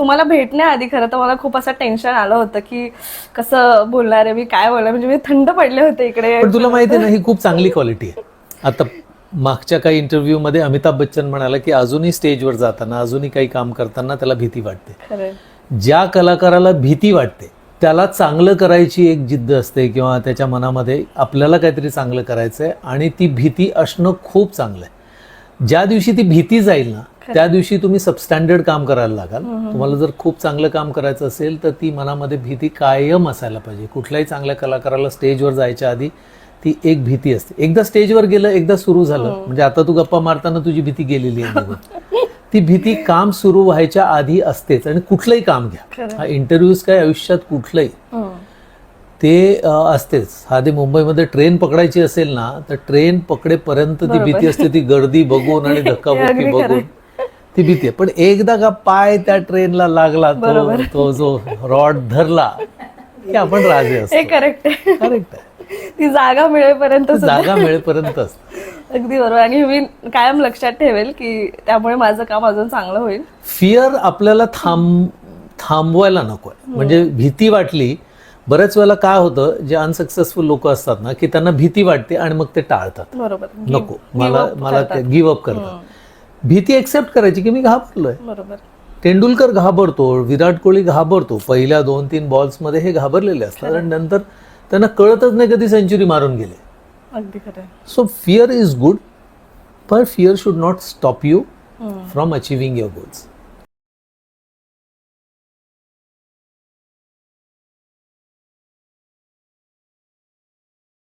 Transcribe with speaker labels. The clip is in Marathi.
Speaker 1: तुम्हाला भेटण्याआधी खरं तर मला खूप असं टेन्शन आलं होतं की कसं बोलणार आहे मी काय बोलणार? म्हणजे मी थंड पडले होते इकडे.
Speaker 2: पण तुला माहिती आहे ना ही खूप चांगली क्वालिटी आहे. आता मागच्या काही इंटरव्ह्यू मध्ये अमिताभ बच्चन म्हणाला की अजूनही स्टेजवर जाताना अजूनही काही काम करताना त्याला भीती वाटते. ज्या कलाकाराला भीती वाटते त्याला चांगलं करायची एक जिद्द असते किंवा त्याच्या मनामध्ये आपल्याला काहीतरी चांगलं करायचं आहे आणि ती भीती असणं खूप चांगलं आहे. ज्या दिवशी ती भीती जाईल ना त्या दिवशी तुम्ही सबस्टँडर्ड काम करायला लागाल. तुम्हाला जर खूप चांगलं काम करायचं असेल तर ती मनामध्ये भीती कायम असायला पाहिजे. कुठल्याही चांगल्या कलाकाराला स्टेजवर जायच्या आधी ती एक भीती असते. एकदा स्टेजवर गेलं एकदा सुरू झालं. म्हणजे आता तू गप्पा मारताना तुझी भीती गेलेली आहे. ती भीती काम सुरू व्हायच्या आधी असतेच. आणि कुठलंही काम घ्या. हा इंटरव्ह्यूज काय आयुष्यात कुठलंही.
Speaker 1: हम्म.
Speaker 2: ते असतेच. साधी मुंबईमध्ये ट्रेन पकडायची असेल ना तर ट्रेन पकडेपर्यंत ती भीती असते. ती गर्दी बघून आणि धक्काबुक्की बघून ती भीती आहे. पण एकदा का पाय त्या ट्रेनला लागला तो तो जो रॉड धरला की आपण राजे असतो.
Speaker 1: करेक्ट आहे.
Speaker 2: करेक्ट
Speaker 1: ती जागा मिळेपर्यंत
Speaker 2: जागा मिळेपर्यंत.
Speaker 1: अगदी बरोबर. आणि मी कायम लक्षात ठेवेल की त्यामुळे माझं काम अजून चांगलं होईल.
Speaker 2: फिअर आपल्याला थांब थांबवायला नको म्हणजे भीती वाटली बऱ्याच वेळेला काय होतं जे अनसक्सेसफुल लोक असतात ना की त्यांना भीती वाटते आणि मग ते टाळतात.
Speaker 1: बरोबर.
Speaker 2: नको. मला मला गिव्ह अप करतात. भीती एक्सेप्ट करायची की मी घाबरलोय.
Speaker 1: बरोबर.
Speaker 2: तेंडुलकर घाबरतो विराट कोहली घाबरतो. पहिल्या दोन तीन बॉल्समध्ये हे घाबरलेले असतात आणि नंतर त्यांना कळतच नाही कधी सेंचुरी मारून गेले. सो फिअर इज गुड पण fear should not stop you from achieving your goals